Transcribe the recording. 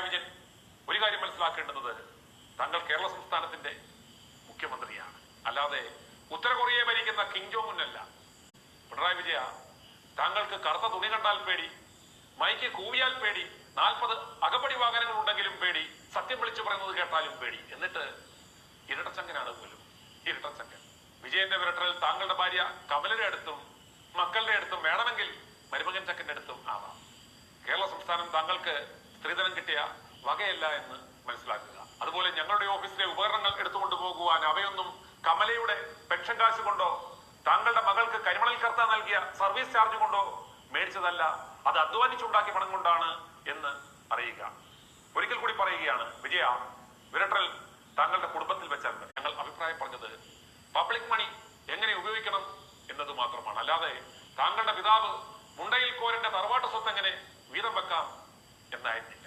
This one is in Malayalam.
പിണറായി വിജയൻ ഒരു കാര്യം മനസ്സിലാക്കേണ്ടുന്നത് താങ്കൾ കേരള സംസ്ഥാനത്തിന്റെ മുഖ്യമന്ത്രിയാണ്. അല്ലാതെ ഉത്തര കൊറിയയെ ഭരിക്കുന്ന കിങ് ജോങ് ഉന്നല്ല. പിണറായി വിജയ താങ്കൾക്ക് കറുത്ത തുണി കണ്ടാൽ പേടി മൈക്ക് കൂവിയാൽ പേടി നാൽപ്പത് അകപടി വാഹനങ്ങൾ ഉണ്ടെങ്കിലും പേടി സത്യം വിളിച്ചു പറയുന്നത് കേട്ടാലും പേടി. എന്നിട്ട് ഇരട്ടച്ചങ്കനാണ് പോലും. ഇരട്ടച്ചങ്കൻ. വിജയന്റെ വിരട്ടൽ താങ്കളുടെ ഭാര്യ കമലയുടെ അടുത്തും മക്കളുടെ അടുത്തും വേണമെങ്കിൽ മരുമകൻ ചക്കന്റെ അടുത്തും ആവാം. കേരള സംസ്ഥാനം താങ്കൾക്ക് സ്ത്രീധനം കിട്ടിയ വകയല്ല എന്ന് മനസ്സിലാക്കുക. അതുപോലെ ഞങ്ങളുടെ ഓഫീസിലെ ഉപകരണങ്ങൾ എടുത്തുകൊണ്ട് പോകുവാൻ അവയൊന്നും കമലയുടെ പെൻഷൻ കാശ് കൊണ്ടോ താങ്കളുടെ മകൾക്ക് കരിമണൽ കർത്ത നൽകിയ സർവീസ് ചാർജ് കൊണ്ടോ മേടിച്ചതല്ല അത് അധ്വാനിച്ചുണ്ടാക്കിയ പണം കൊണ്ടാണ് എന്ന് അറിയുക. ഒരിക്കൽ കൂടി പറയുകയാണ് വിജയ വിരട്ടൽ താങ്കളുടെ കുടുംബത്തിൽ വെച്ചാൽ ഞങ്ങൾ അഭിപ്രായം പറഞ്ഞത് പബ്ലിക് മണി എങ്ങനെ ഉപയോഗിക്കണം എന്നത് മാത്രമാണ്. അല്ലാതെ താങ്കളുടെ പിതാവ് മുണ്ടയിൽ കോരന്റെ തറവാട്ട് സ്വത്ത് എങ്ങനെ വീതം വെക്കാം demand